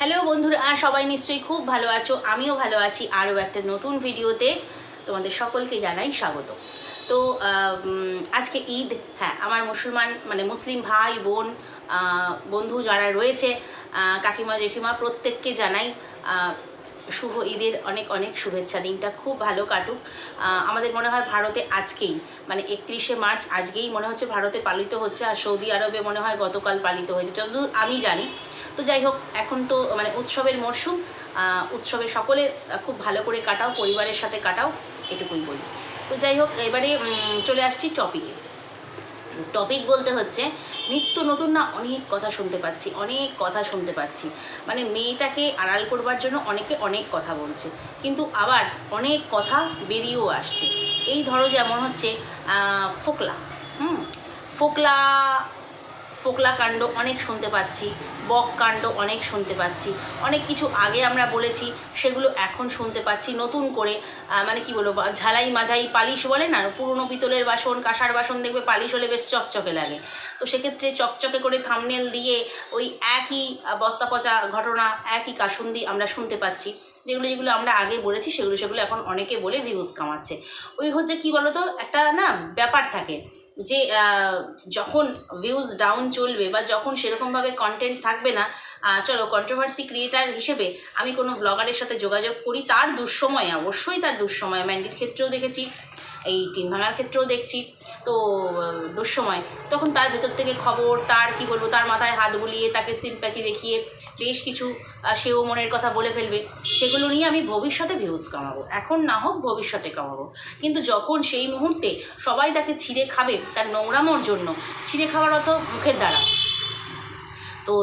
Hello বন্ধুরা সবাই নিশ্চয়ই খুব ভালো আছো, আমিও ভালো আছি। আরও একটা নতুন ভিডিওতে তোমাদের সকলকে জানাই স্বাগত। তো আজকে ঈদ হ্যাঁ আমার মুসলমান মানে মুসলিম ভাই, বোন বন্ধু যারা রয়েছে কাকিমা, জেঠিমা, প্রত্যেককে জানাই শুভ ঈদের অনেক অনেক শুভেচ্ছা। দিনটা খুব ভালো কাটুক। আমাদের মনে হয় ভারতে আজকেই মানে একত্রিশে মার্চ, আজকেই মনে হচ্ছে ভারতে পালিত হচ্ছে, আর সৌদি আরবে মনে হয় গতকাল পালিত হয়েছে। যতদূর আমি জানি তো যাই হোক, এখন তো মানে উৎসবের মরশুম উৎসবে সকলে খুব ভালো করে কাটাও, পরিবারের সাথে কাটাও, এটুকুই বলি। তো যাই হোক, এবারে চলে আসছি টপিকে টপিক বলতে হচ্ছে, নিত্য নতুন না অনেক কথা শুনতে পাচ্ছি, অনেক কথা শুনতে পাচ্ছি। মানে মেয়েটাকে আড়াল করবার জন্য অনেকে অনেক কথা বলছে, কিন্তু আবার অনেক কথা বেরিয়েও আসছে। এই ধরো যেমন হচ্ছে ফোকলা, হুম? ফোকলা ফোকলা কাণ্ড অনেক শুনতে পাচ্ছি, বক কাণ্ড অনেক শুনতে পাচ্ছি। অনেক কিছু আগে আমরা বলেছি, সেগুলো এখন শুনতে পাচ্ছি নতুন করে মানে কি বলব, ঝালাই মাঝাই পালিশ বলে না, পুরনো পিতলের বাসন, কাঁসার বাসন দেখবে পালিশ হলে বেশ চকচকে লাগে। তো সেক্ষেত্রে চকচকে করে থামনেল দিয়ে ওই একই বস্তা পচা ঘটনা, একই কাসুন্দি আমরা শুনতে পাচ্ছি। যেগুলো যেগুলো আমরা আগে বলেছি, সেগুলো সেগুলো এখন অনেকে বলে ভিউজ কামাচ্ছে। ওই হচ্ছে কি বলতো, একটা না ব্যাপার থাকে। যে যখন ভিউজ ডাউন চলবে বা যখন সেরকমভাবে কন্টেন্ট থাকবে না চলো কন্ট্রোভার্সি ক্রিয়েটার হিসেবে আমি কোনো ব্লগারের সাথে যোগাযোগ করি, তার দুঃসময়ে, অবশ্যই তার দুঃসময় ম্যান্ডির ক্ষেত্রেও দেখেছি, এই টিন ভাঙার ক্ষেত্রেও দেখছি, তো দুঃসময়। তখন তার ভেতর থেকে খবর, তার, কি বলব, তার মাথায় হাত বুলিয়ে তাকে সিম্প্যাথি দেখিয়ে বেশ কিছু সেও মনের কথা বলে ফেলবে। সেগুলো নিয়ে আমি ভবিষ্যতে ভিউজ কামাবো। এখন না হোক ভবিষ্যতে কামাবো। কিন্তু যখন সেই মুহূর্তে সবাই তাকে ছিঁড়ে খাবে, তার নোংরামোর জন্য, ছিঁড়ে খাওয়ার অত মুখের দ্বারা। তো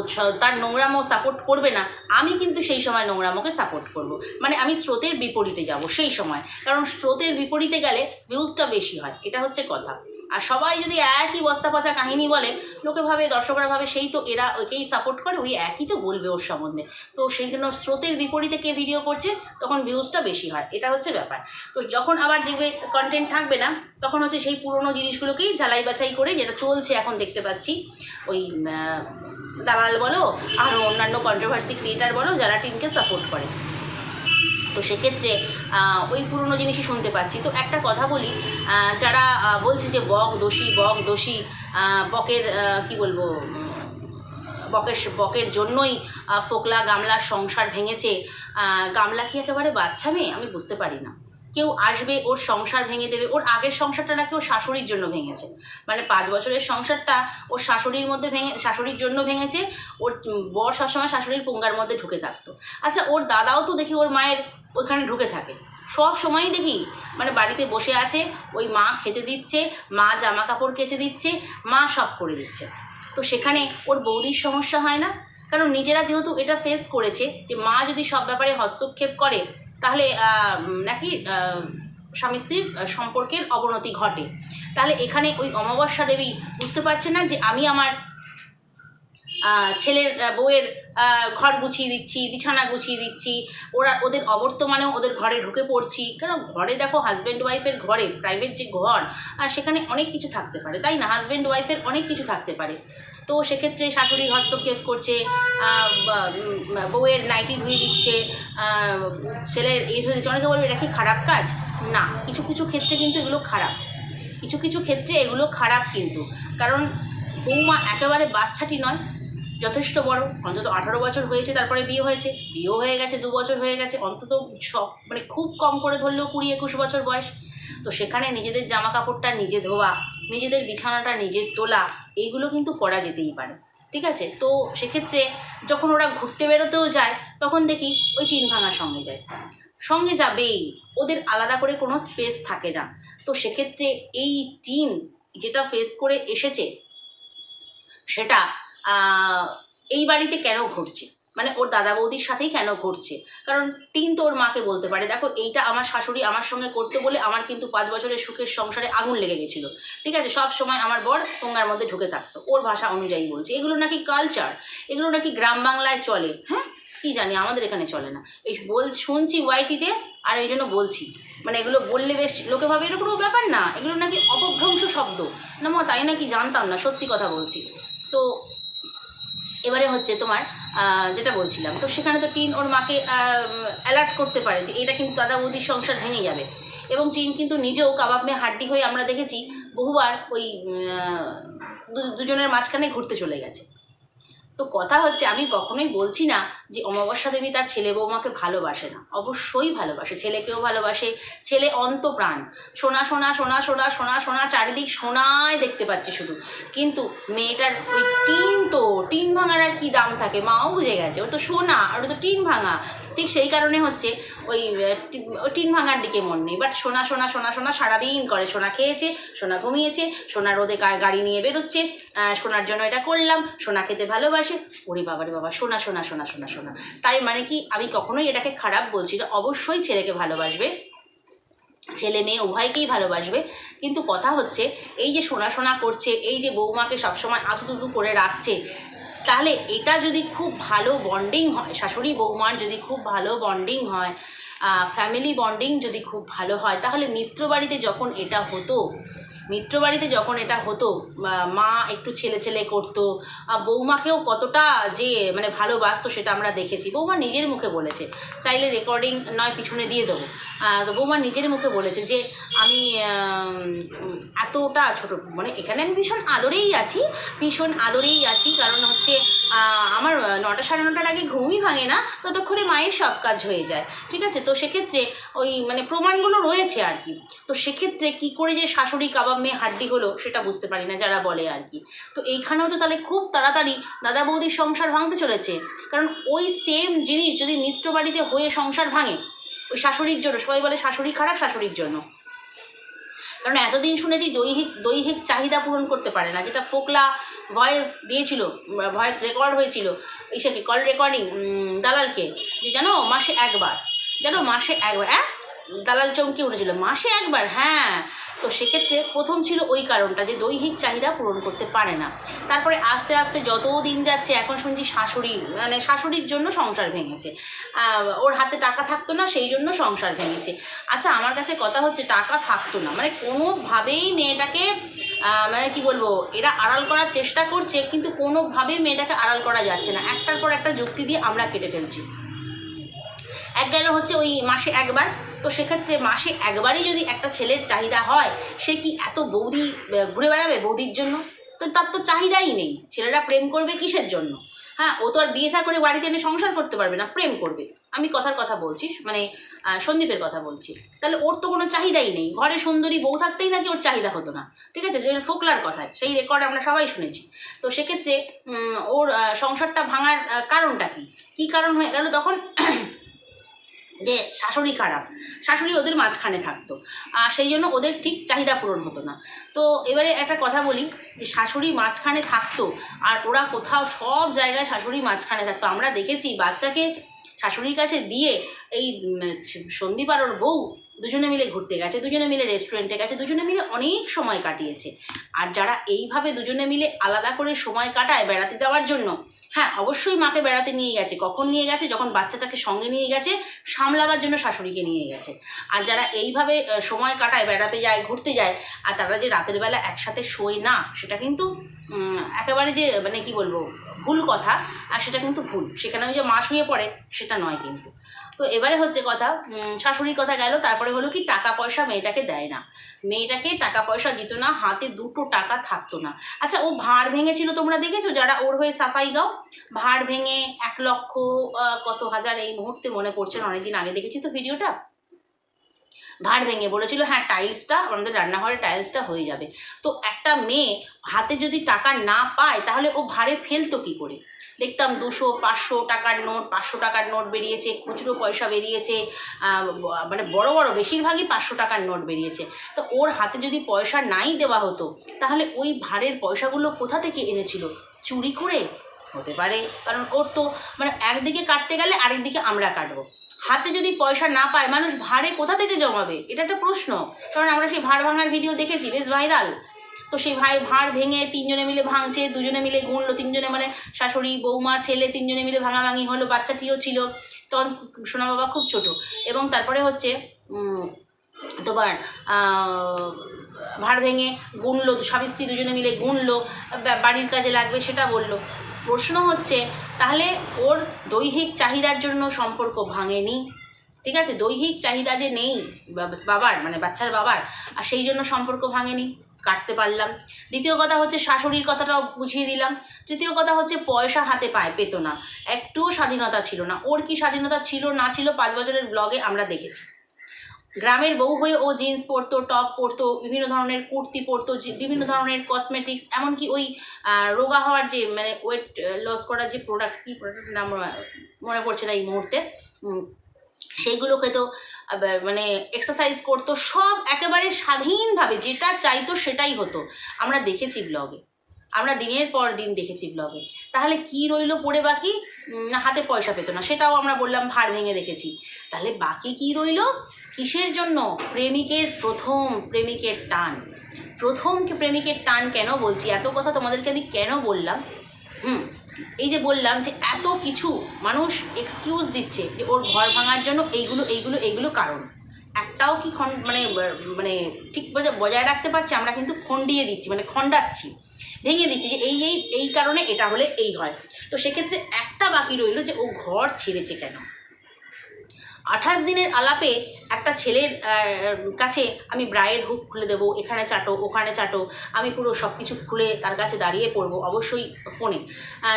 তার নোংরামো সাপোর্ট করবে না, আমি কিন্তু সেই সময় নোংরামোকে সাপোর্ট করব। মানে আমি স্রোতের বিপরীতে যাব সেই সময়। কারণ স্রোতের বিপরীতে গেলে ভিউজটা বেশি হয়, এটা হচ্ছে কথা। আর সবাই যদি একই বস্তা পচা কাহিনী বলে, লোকে ভাবে, দর্শকরা ভাবে, সেই তো এরা ওকেই সাপোর্ট করে, ওই একই তো বলবে ওর সম্বন্ধে। তো সেই জন্য স্রোতের বিপরীতে কে ভিডিও করছে, তখন ভিউজটা বেশি হয়, এটা হচ্ছে ব্যাপার। তো যখন আবার দেখবে কন্টেন্ট থাকবে না, তখন হচ্ছে সেই পুরনো জিনিসগুলোকেই ঝালাই বাছাই করে, যেটা চলছে এখন দেখতে পাচ্ছি, ওই দালাল বলো, আর অন্যান্য কন্ট্রোভার্সি ক্রিয়েটার বলো, যারা টিমকে সাপোর্ট করে। তো সেক্ষেত্রে ওই পুরনো জিনিসই শুনতে পাচ্ছি। তো একটা কথা বলি যারা বলছে যে বক দোষী বক দোষী বকের কি বলব, বকের বকের জন্যই ফোকলা গামলার সংসার ভেঙেছে গামলা কি একেবারে বাচ্চা মেয়ে আমি বুঝতে পারি না। কেউ আসবে, ওর সংসার ভেঙে দেবে, ওর আগের সংসারটা নাকি ওর শাশুড়ির জন্য ভেঙেছে। মানে পাঁচ বছরের সংসারটা ওর শাশুড়ির মধ্যে ভেঙে, শাশুড়ির জন্য ভেঙেছে, ওর বর সবসময় শাশুড়ির পুঙ্গার মধ্যে ঢুকে থাকতো। আচ্ছা ওর দাদাও তো দেখি ওর মায়ের ওইখানে ঢুকে থাকে। সব সময়ই দেখি মানে বাড়িতে বসে আছে, ওই মা খেতে দিচ্ছে, মা জামা কাপড় কেচে দিচ্ছে, মা সব করে দিচ্ছে। তো সেখানে ওর বৌদির সমস্যা হয় না? কারণ নিজেরা যেহেতু এটা ফেস করেছে, যে মা যদি সব ব্যাপারে হস্তক্ষেপ করে তাহলে নাকি স্বামী স্ত্রীর সম্পর্কের অবনতি ঘটে। তাহলে এখানে ওই অমাবস্যা দেবী বুঝতে পারছে না যে আমি আমার ছেলের বউয়ের ঘর গুছিয়ে দিচ্ছি, বিছানা গুছিয়ে দিচ্ছি, ওরা, ওদের অবর্তমানেও ওদের ঘরে ঢুকে পড়ছি। কারণ ঘরে দেখো হাজব্যান্ড ওয়াইফের ঘরে প্রাইভেট যে ঘর সেখানে অনেক কিছু থাকতে পারে, তাই না? হাজব্যান্ড ওয়াইফের অনেক কিছু থাকতে পারে। তো সেক্ষেত্রে শাশুড়ি হস্তক্ষেপ করছে বউয়ের নাইটি ধুয়ে দিচ্ছে ছেলের এই ধুয়ে দিচ্ছে অনেকে বলবে এটা কি খারাপ কাজ? না, কিছু কিছু ক্ষেত্রে কিন্তু এগুলো খারাপ। কিছু কিছু ক্ষেত্রে এগুলো খারাপ কিন্তু। কারণ বৌমা একেবারে বাচ্চাটি নয়, যথেষ্ট বড়। অন্তত আঠারো বছর হয়েছে, তারপরে বিয়ে হয়েছে। বিয়েও হয়ে গেছে, দু বছর হয়ে গেছে। অন্তত সব মানে খুব কম করে ধরলেও কুড়ি, একুশ বছর বয়স। তো সেখানে নিজেদের জামা কাপড়টা নিজে ধোয়া নিজেদের বিছানাটা, নিজের তোলা এইগুলো কিন্তু করা যেতেই পারে। ঠিক আছে? তো সেক্ষেত্রে যখন ওরা ঘুরতে বেরোতেও যায়, তখন দেখি ওই টিন ভাঙার সঙ্গে যায়। সঙ্গে যাবেই, ওদের আলাদা করে কোনো স্পেস থাকে না। তো সেক্ষেত্রে এই টিন যেটা ফেস করে এসেছে, সেটা এই বাড়িতে কেন ঘটছে? মানে ওর দাদা বৌদির সাথেই কেন ঘটছে? কারণ টিন তো ওর মাকে বলতে পারে। দেখো, এইটা আমার শাশুড়ি আমার সঙ্গে করতে বলে আমার কিন্তু পাঁচ বছরের সুখের সংসারে আগুন লেগে গেছিল। ঠিক আছে? সব সময় আমার বর টোঙ্গার মধ্যে ঢুকে থাকতো। ওর ভাষা অনুযায়ী বলছে। এগুলো নাকি কালচার এগুলো নাকি গ্রাম বাংলায় চলে? হ্যাঁ? কি জানি? আমাদের এখানে চলে না। এই বল, শুনছি ওয়াইটিতে, আর এই জন্য বলছি। মানে এগুলো বললে বেশ লোকে ভাবে এটা কোনো ব্যাপার না। এগুলো নাকি অপভ্রংশ শব্দ। না তাই নাকি জানতাম না। সত্যি কথা বলছি। তো এবারে হচ্ছে তোমার যেটা বলছিলাম, তো সেখানে তো টিন ওর মাকে অ্যালার্ট করতে পারে যে এটা কিন্তু দাদা বৌদির সংসার ভেঙে যাবে। এবং টিন কিন্তু নিজেও কাবাব মেয়ে হাড্ডি হয়ে আমরা দেখেছি বহুবার ওই দুজনের মাঝখানে ঘুরতে চলে গেছে। তো কথা হচ্ছে আমি কখনোই বলছি না যে অমাবস্যা দেবী তার ছেলে বৌমাকে ভালোবাসে না। অবশ্যই ভালোবাসে। ছেলেকেও ভালোবাসে। ছেলে অন্তপ্রাণ। সোনা সোনা সোনা সোনা সোনা সোনা, চারিদিক সোনায় দেখতে পাচ্ছি শুধু। কিন্তু মেয়েটার ওই টিন তো, টিন ভাঙার আর কি দাম থাকে? মাও বুঝে গেছে। ওর তো সোনা ওটা তো টিন ভাঙা। ঠিক সেই কারণে হচ্ছে ওই টিন ভাঙার দিকে মন নেই। বাট সোনা সোনা সোনা সোনা সারাদিন করে। সোনা খেয়েছে, সোনা ঘুমিয়েছে, সোনা রোদে গাড়ি নিয়ে বেরোচ্ছে সোনার জন্য এটা করলাম, সোনা খেতে ভালোবাসে। ওরে বাবারে বাবা, সোনা সোনা সোনা সোনা সোনা। তাই মানে কি, আমি কখনোই এটাকে খারাপ বলছি না। অবশ্যই ছেলেকে ভালোবাসবে। ছেলে মেয়ে উভয়কেই ভালোবাসবে। কিন্তু কথা হচ্ছে, এই যে সোনা শোনা করছে, এই যে বৌমাকে সবসময় আতুতুতু করে রাখছে তাহলে এটা যদি খুব ভালো বন্ডিং হয়, শাশুড়ি বৌমার যদি খুব ভালো বন্ডিং হয় ফ্যামিলি বন্ডিং যদি খুব ভালো হয়, তাহলে মিত্র বাড়িতে যখন এটা হতো মিত্র বাড়িতে যখন এটা হতো মা একটু ছেলে ছেলে করতো বৌমাকেও কতটা যে মানে ভালোবাসতো সেটা আমরা দেখেছি। বৌমা নিজের মুখে বলেছে, চাইলে রেকর্ডিং নয়, পিছনে দিয়ে দেবো। তো বৌমা নিজের মুখে বলেছে যে, আমি এতটা ছোট মানে এখানে আমি ভীষণ আদরেই আছি, ভীষণ আদরেই আছি। কারণ হচ্ছে আমার নটা সাড়ে নটার আগে ঘুমই ভাঙে না, ততক্ষণে মায়ের সব কাজ হয়ে যায়। ঠিক আছে? তো সেক্ষেত্রে ওই মানে প্রমাণগুলো রয়েছে আর কি। তো সেক্ষেত্রে কি করে যে শাশুড়ি কাবাব মেয়ে হাড্ডি হলো সেটা বুঝতে পারি না যারা বলে আর কি। তো এইখানেও তো তাহলে খুব তাড়াতাড়ি দাদা বৌদির সংসার ভাঙতে চলেছে। কারণ ওই সেম জিনিস যদি মিত্র বাড়িতে হয়ে সংসার ভাঙে, ওই শাশুড়ির জন্য, সবাই বলে শাশুড়ি খারাপ, শাশুড়ির জন্য। কারণ এতদিন শুনেছি দৈহিক দৈহিক চাহিদা পূরণ করতে পারে না। যেটা ফোকলা ভয়েস দিয়েছিল ভয়েস রেকর্ড হয়েছিল ইসেকে কল রেকর্ডিং দালালকে, যে জানো মাসে একবার, জানো মাসে একবার হ্যাঁ দালাল চমকে উঠেছিল, মাসে একবার হ্যাঁ। তো সেক্ষেত্রে প্রথম ছিল ওই কারণটা যে দৈহিক চাহিদা পূরণ করতে পারে না। তারপরে আস্তে আস্তে যত দিন যাচ্ছে, এখন শুনছি শাশুড়ি মানে শাশুড়ির জন্য সংসার ভেঙেছে। ওর হাতে টাকা থাকতো না, সেই জন্য সংসার ভেঙেছে। আচ্ছা আমার কাছে কথা হচ্ছে টাকা থাকতো না। মানে কোনোভাবেই মেয়েটাকে মানে কি বলব, এরা আড়াল করার চেষ্টা করছে, কিন্তু কোনোভাবেই মেয়েটাকে আড়াল করা যাচ্ছে না। একটার পর একটা যুক্তি দিয়ে আমরা কেটে ফেলছি। এক গেল হচ্ছে ওই মাসে একবার। তো সেক্ষেত্রে মাসে একবারই যদি একটা ছেলের চাহিদা হয়, সে কি এত বৌদি ঘুরে বেড়াবে বৌদির জন্য? তো তার তো চাহিদাই নেই। ছেলেরা প্রেম করবে কিসের জন্য? হ্যাঁ ও তো আর বিয়ে থা করে বাড়িতে এনে সংসার করতে পারবে না, প্রেম করবে। আমি কথার কথা বলছি মানে সন্দীপের কথা বলছি। তাহলে ওর তো কোনো চাহিদাই নেই। ঘরে সুন্দরী বউ থাকতেই নাকি ওর চাহিদা হতো না, ঠিক আছে? যে ফোকলার কথায় সেই রেকর্ড আমরা সবাই শুনেছি। তো সেক্ষেত্রে ওর সংসারটা ভাঙার কারণটা কি? কী কারণ হয়ে গেল? তখন যে শাশুড়ি খারাপ, শাশুড়ি ওদের মাঝখানে থাকতো। আর সেই জন্য ওদের ঠিক চাহিদা পূরণ হতো না। তো এবারে একটা কথা বলি, যে শাশুড়ি মাঝখানে থাকতো, আর ওরা কোথাও সব জায়গায় শাশুড়ি মাঝখানে থাকতো। আমরা দেখেছি বাচ্চাকে শাশুড়ির কাছে দিয়ে এই সন্দীপ ওর বউ দুজনে মিলে ঘুরতে গেছে, দুজনে মিলে রেস্টুরেন্টে গেছে, দুজনে মিলে অনেক সময় কাটিয়েছে। আর যারা এইভাবে দুজনে মিলে আলাদা করে সময় কাটায় বেড়াতে যাওয়ার জন্য হ্যাঁ অবশ্যই মাকে বেড়াতে নিয়ে গেছে, কখন নিয়ে গেছে, যখন বাচ্চাটাকে সঙ্গে নিয়ে গেছে, সামলাবার জন্য শাশুড়িকে নিয়ে গেছে। আর যারা এইভাবে সময় কাটায় বেড়াতে যায়, ঘুরতে যায়, আর তারা যে রাতের বেলা একসাথে শোয় না, সেটা কিন্তু একেবারে যে মানে কি বলব ভুল কথা, আর সেটা কিন্তু ভুল। সেখানে ওই যে মা শুয়ে পড়ে, সেটা নয় কিন্তু। তো এবারে হচ্ছে কথা শাশুড়ির কথা গেল, তারপরে হলো কি টাকা পয়সা মেয়েটাকে দেয় না। মেয়েটাকে টাকা পয়সা দিত না, হাতে দুটো টাকা থাকতো না। আচ্ছা ও ভাঁড় ভেঙেছিল তোমরা দেখেছ? যারা ওর হয়ে সাফাই গাও, ভাঁড় ভেঙে এক লক্ষ কত হাজার এই মুহূর্তে মনে পড়ছে অনেকদিন আগে দেখেছি তো ভিডিওটা। ভাঁড় ভেঙে বলেছিল হ্যাঁ টাইলসটা, আমাদের রান্নাঘরের টাইলসটা হয়ে যাবে। তো একটা মেয়ে হাতে যদি টাকা না পায়, তাহলে ও ভাঁড়ে ফেলতো কী করে? দেখতাম দুশো, পাঁচশো টাকার নোট, পাঁচশো টাকার নোট বেরিয়েছে, খুচরো পয়সা বেরিয়েছে মানে বড় বড়, বেশিরভাগই পাঁচশো টাকার নোট বেরিয়েছে। তো ওর হাতে যদি পয়সা নাই দেওয়া হতো, তাহলে ওই ভাঁড়ের পয়সাগুলো কোথা থেকে এনেছিল? চুরি করে? হতে পারে, কারণ ওর তো মানে একদিকে কাটতে গেলে আরেকদিকে আমরা কাটবো। হাতে যদি পয়সা না পায়, মানুষ ভাড়ে কোথা থেকে জমাবে? এটা একটা প্রশ্ন। কারণ আমরা সেই ভাড় ভাঙার ভিডিও দেখেছি, বেশ ভাইরাল তো সেই ভাই ভাঁড় ভেঙে তিনজনে মিলে ভাঙছে, দুজনে মিলে গুনলো, তিনজনে মানে শাশুড়ি, বৌমা, ছেলে তিনজনে মিলে ভাঙাভাঙি হলো, বাচ্চাটিও ছিল। তখন সোনা বাবা খুব ছোট। এবং তারপরে হচ্ছে তোমার ভাঁড় ভেঙে গুনলো, স্বামী স্ত্রী দুজনে মিলে গুনলো বাড়ির কাজে লাগবে সেটা বলল। প্রশ্ন হচ্ছে, তাহলে ওর দৈহিক চাহিদার জন্য সম্পর্ক ভাঙেনি। ঠিক আছে? দৈহিক চাহিদা যে নেই বাবার মানে বাচ্চার বাবার, আর সেই জন্য সম্পর্ক ভাঙেনি, কাটতে পারলাম। দ্বিতীয় কথা হচ্ছে, শাশুড়ির কথাটাও বুঝিয়ে দিলাম। তৃতীয় কথা হচ্ছে, পয়সা হাতে পায়, পেত না। একটুও স্বাধীনতা ছিল না। ওর কি স্বাধীনতা ছিল, না ছিল, পাঁচ বছরের ব্লগে আমরা দেখেছি। গ্রামের বউ হয়ে ও জিন্স পরতো টপ পরতো বিভিন্ন ধরনের কুর্তি পরতো বিভিন্ন ধরনের কসমেটিক্স এমনকি ওই রোগা হওয়ার যে মানে ওয়েট লস করার যে প্রোডাক্ট কী প্রোডাক্টের নাম মনে পড়ছে না এই মুহূর্তে? সেইগুলোকে তো মানে এক্সারসাইজ করতো সব একেবারে স্বাধীনভাবে যেটা চাইতো সেটাই হতো। আমরা দেখেছি ব্লগে আমরা দিনের পর দিন দেখেছি ব্লগে তাহলে কি রইল পড়ে বাকি? হাতে পয়সা পেতো না। সেটাও আমরা বললাম ভার ভেঙে দেখেছি। তাহলে বাকি কি রইল? কিসের জন্য? প্রেমিকের প্রথম প্রেমিকের টান। প্রথম প্রেমিকের টান কেন বলছি? এত কথা তোমাদেরকে আমি কেন বললাম? হুম, এই যে বললাম যে এত কিছু মানুষ এক্সকিউজ দিচ্ছে যে ওর ঘর ভাঙার জন্য এইগুলো এইগুলো এইগুলো কারণ। একটাও কি খন মানে মানে ঠিক বজায়- রাখতে পারছি? আমরা কিন্তু খন্ডিয়ে দিচ্ছি মানে খণ্ডাচ্ছি, ভেঙে দিচ্ছি যে এই এই এই কারণে এটা হলে এই হয়। তো সেক্ষেত্রে একটা বাকি রইল যে ও ঘর ছেড়েছে কেন? আঠাশ দিনের আলাপে একটা ছেলের কাছে আমি ব্রায়ের হুক খুলে দেবো, এখানে চাটো, ওখানে চাটো, আমি পুরো সব কিছু খুলে তার কাছে দাঁড়িয়ে পড়ব, অবশ্যই ফোনে।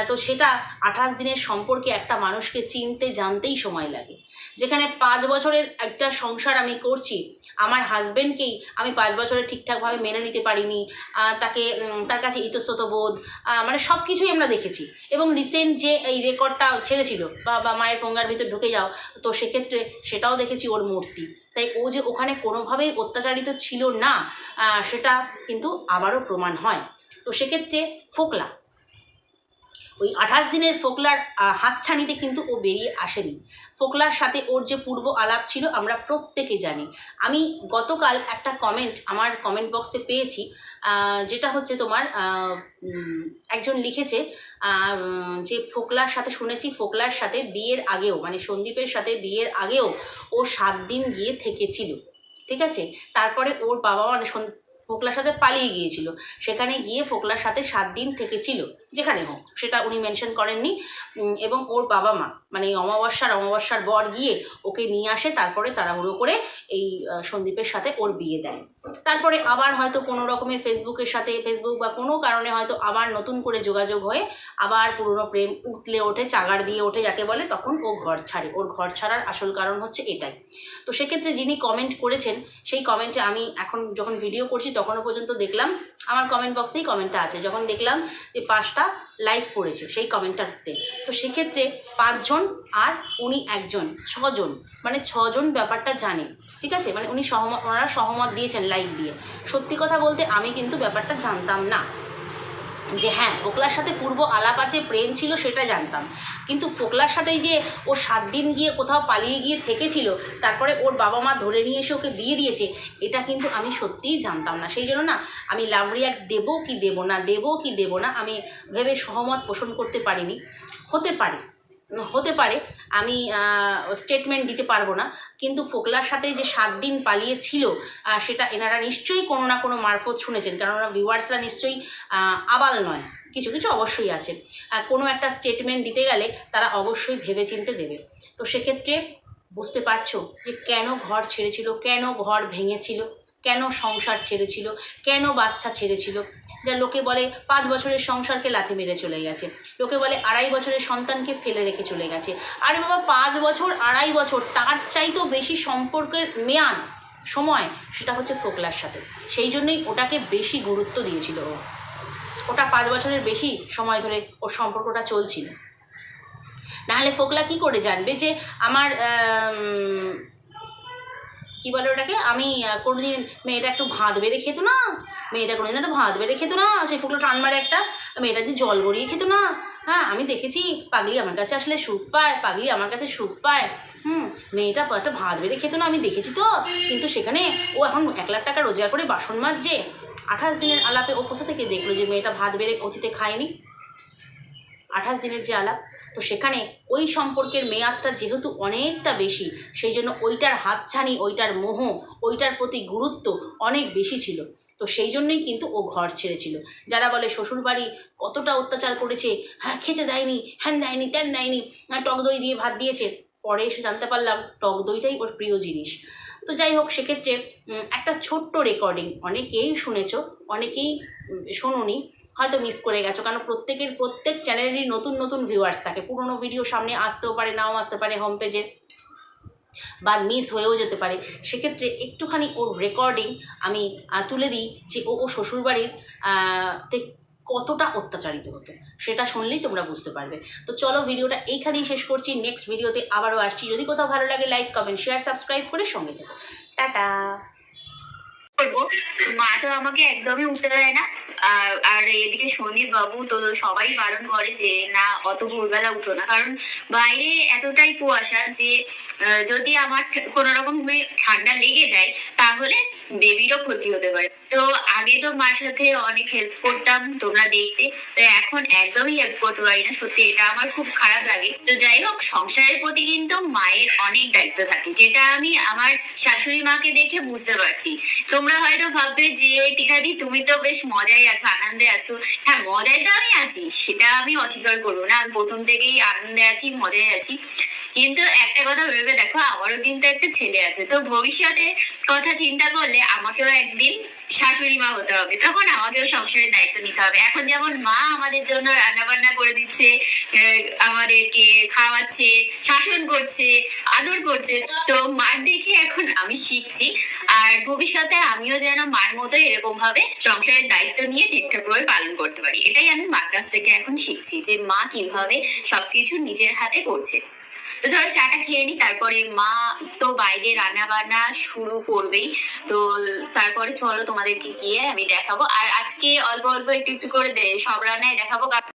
তো সেটা আঠাশ দিনের সম্পর্কে একটা মানুষকে চিনতে, জানতেই সময় লাগে। যেখানে পাঁচ বছরের একটা সংসার আমি করছি আমার হাজব্যান্ডকেই আমি পাঁচ বছরে ঠিকঠাকভাবে মেনে নিতে পারিনি তাকে তার কাছে ইতস্তত বোধ মানে সব কিছুই আমরা দেখেছি। এবং রিসেন্ট যে এই রেকর্ডটা ছেড়েছিল বা বা মায়ের পঙ্গার ভিতর ঢুকে যাও, তো সেক্ষেত্রে সেটাও দেখেছি ওর মূর্তি। তাই ও যে ওখানে কোনোভাবেই অত্যাচারিত ছিল না সেটা কিন্তু আবারও প্রমাণ হয়। তো সেক্ষেত্রে ফোকলা ওই আঠাশ দিনের ফোকলার হাতছানিতে কিন্তু ও বেরিয়ে আসেনি। ফোকলার সাথে ওর যে পূর্ব আলাপ ছিল আমরা প্রত্যেকে জানি। আমি গতকাল একটা কমেন্ট আমার কমেন্ট বক্সে পেয়েছি যেটা হচ্ছে তোমার একজন লিখেছে যে ফোকলার সাথে শুনেছি, ফোকলার সাথে বিয়ের আগেও মানে সন্দীপের সাথে বিয়ের আগেও ও সাত দিন গিয়ে থেকেছিল। ঠিক আছে? তারপরে ওর বাবা মানে ফোকলার সাথে পালিয়ে গিয়েছিল। সেখানে গিয়ে ফোকলার সাথে সাত দিন থেকেছিল। যেখানে হোক, সেটা উনি মেনশন করেননি। এবং ওর বাবা মা মানে এই অমাবস্যার অমাবস্যার বর গিয়ে ওকে নিয়ে আসে, তারপরে তাড়াহুড়ো করে এই সন্দীপের সাথে ওর বিয়ে দেয়। তারপরে আবার হয়তো কোনো রকমে ফেসবুকের সাথে, ফেসবুক বা কোনো কারণে হয়তো আবার নতুন করে যোগাযোগ হয়ে আবার পুরনো প্রেম উতলে ওঠে, চাগার দিয়ে ওঠে, যাকে বলে, তখন ও ঘর ছাড়ে। ওর ঘর ছাড়ার আসল কারণ হচ্ছে এটাই। তো সেক্ষেত্রে যিনি কমেন্ট করেছেন, সেই কমেন্টে আমি এখন যখন ভিডিও করছি, তখনও পর্যন্ত দেখলাম, আমার কমেন্ট বক্সেই কমেন্টটা আছে। যখন দেখলাম যে পাঁচটা লাইক পড়েছে সেই কমেন্টটাতে তো সেক্ষেত্রে পাঁচজন আর উনি একজন, ছজন মানে ছজন ব্যাপারটা জানে, ঠিক আছে? মানে উনি সহমত, ওনারা সহমত দিয়েছেন লাইক দিয়ে। সত্যি কথা বলতে আমি কিন্তু ব্যাপারটা জানতাম না। যে হ্যাঁ ফোকলার সাথে পূর্ব আলাপ আছে, প্রেম ছিল সেটা জানতাম। কিন্তু ফোকলার সাথে যে ও সাত দিন গিয়ে কোথাও পালিয়ে গিয়ে থেকেছিল, তারপরে ওর বাবা মা ধরে নিয়ে এসে ওকে বিয়ে দিয়েছে, এটা কিন্তু আমি সত্যিই জানতাম না। সেই জন্য না, আমি লাভ রিয়াক্ট দেবো কি দেবো না, দেবো কি দেবো না, আমি ভেবে সহমত পোষণ করতে পারিনি। হতে পারে। হতে পারে, আমি স্টেটমেন্ট দিতে পারব না। কিন্তু ফোকলার সাথে যে সাত দিন পালিয়েছিল সেটা এনারা নিশ্চয়ই কোনো না কোনো মারফত শুনেছেন। কেননা ভিউয়ার্সরা নিশ্চয়ই আবাল নয়। কিছু কিছু অবশ্যই আছে। কোনো একটা স্টেটমেন্ট দিতে গেলে তারা অবশ্যই ভেবেচিন্তে দেবে। তো সেক্ষেত্রে বুঝতে পারছ যে কেন ঘর ছেড়েছিল, কেন ঘর ভেঙেছিল? কেন সংসার ছেড়েছিল? কেন বাচ্চা ছেড়েছিল? যা লোকে বলে পাঁচ বছরের সংসারকে লাথি মেরে চলে গেছে। লোকে বলে আড়াই বছরের সন্তানকে ফেলে রেখে চলে গেছে। আরে বাবা পাঁচ বছর আড়াই বছর তার চাইতেও বেশি সম্পর্কের মেয়াদ সময় সেটা হচ্ছে ফোকলার সাথে। সেই জন্যই ওটাকে বেশি গুরুত্ব দিয়েছিল ও। ওটা পাঁচ বছরের বেশি সময় ধরে ওর সম্পর্কটা চলছিল। নাহলে ফোকলা কি করে জানবে যে আমার আম, কি বলে ওটাকে? আমি কোনোদিন মেয়েটা একটু ভাত বেড়ে খেতো না? মেয়েটা কোনোদিন একটা ভাত বেড়ে খেতো না? সেই ফোকলা টান মারে একটা, মেয়েটা দিন জল গড়িয়ে খেতো না? হ্যাঁ আমি দেখেছি, পাগলি আমার কাছে আসলে সুখ পায়, পাগলি আমার কাছে সুখ পায়। হুম, মেয়েটা একটা ভাত বেড়ে খেতো না, আমি দেখেছি তো। কিন্তু সেখানে ও এখন এক লাখ টাকা রোজগার করে বাসন মাজছে। আঠাশ দিনের আলাপে ও কোথা থেকে দেখল যে মেয়েটা ভাত বেড়ে অতীতে খায়নি? আঠাশ দিনের যে আলাপ। তো সেখানে ওই সম্পর্কের মেয়াদটা যেহেতু অনেকটা বেশি, সেই জন্য ওইটার হাতছানি, ওইটার মোহ, ওইটার প্রতি গুরুত্ব অনেক বেশি ছিল। তো সেই জন্যই কিন্তু ও ঘর ছেড়েছিল। যারা বলে শ্বশুরবাড়ি কতটা অত্যাচার করেছে হ্যাঁ খেতে দেয়নি, হ্যান দেয়নি, ত্যান দেয়নি টক দই দিয়ে ভাত দিয়েছে, পরে এসে জানতে পারলাম টক দইটাই ওর প্রিয় জিনিস। তো যাই হোক, সেক্ষেত্রে একটা ছোট্ট রেকর্ডিং অনেকেই শুনেছ, অনেকেই শোনোনি হয়তো মিস করে গেছো। কারণ প্রত্যেকের, প্রত্যেক চ্যানেলেরই নতুন নতুন ভিউয়ার্স থাকে। পুরোনো ভিডিও সামনে আসতেও পারে, নাও আসতে পারে হোম পেজে বা মিস হয়েও যেতে পারে। সেক্ষেত্রে একটুখানি ওর রেকর্ডিং আমি তুলে দিই যে ও ও শ্বশুরবাড়ির কতটা অত্যাচারিত হতো। সেটা শুনলেই তোমরা বুঝতে পারবে। তো চলো ভিডিওটা এইখানেই শেষ করছি। নেক্সট ভিডিওতে আবারও আসছি। যদি কোথাও ভালো লাগে লাইক কমেন্ট শেয়ার সাবস্ক্রাইব করে সঙ্গে থেকো। টাটা! করব। মা তো আমাকে একদমই উঠতে দেয় না। আর এদিকে সন্দীপ বাবু তো সবাই বারণ করে যে, না, অত ভোরবেলা উঠো না। কারণ বাইরে এতটাই কুয়াশা যে যদি আমার কোনো রকম ঠান্ডা লেগে যায়, তাহলে বেবিরও ক্ষতি হতে পারে। তো আগে তো মার সাথে অনেক হেল্প করতাম, তোমরা দেখতে। তো এখন একদমই হেল্প করতে পারি না, সত্যি এটা আমার খুব খারাপ লাগে। তো যাই হোক, সংসারের প্রতি কিন্তু মায়ের অনেক দায়িত্ব থাকে, যেটা আমি আমার শাশুড়ি মাকে দেখে বুঝতে পারছি। তোমরা হয়তো ভাববে যে টিকাদি তুমি তো বেশ মজাই আছো, আনন্দে আছো। হ্যাঁ মজাই তো আমি আছি, সেটা আমি অস্বীকার করব না। আমি প্রথম থেকেই আনন্দে আছি, মজাই আছি। কিন্তু একটা কথা ভেবে দেখো, আমারও কিন্তু একটা ছেলে আছে। তো ভবিষ্যতে কথা চিন্তা করলে আমাকেও একদিন শাশুড়ি মা হতে হবে। তখন আমাকেও সংসারের দায়িত্ব নিতে হবে। এখন যেমন মা আমাদের জন্য রান্না বান্না করে দিচ্ছে আমাদেরকে খাওয়াচ্ছে, শাসন করছে, আদর করছে, তো মার দেখে এখন আমি শিখছি। আর ভবিষ্যতে আমিও যেন মার মতো এরকম ভাবে সংসারের দায়িত্ব নিয়ে ঠিকঠাক ভাবে পালন করতে পারি। এটাই আমি মার কাছ থেকে এখন শিখছি যে মা কীভাবে সবকিছু নিজের হাতে করছে। চলো চাটা খেয়ে নি, তারপরে মা তো বাইরে রান্না বান্না শুরু করবেই। তো তারপরে চলো তোমাদেরকে গিয়ে আমি দেখাবো। আর আজকে অল্প অল্প একটু একটু করে সব রান্নায় দেখাবো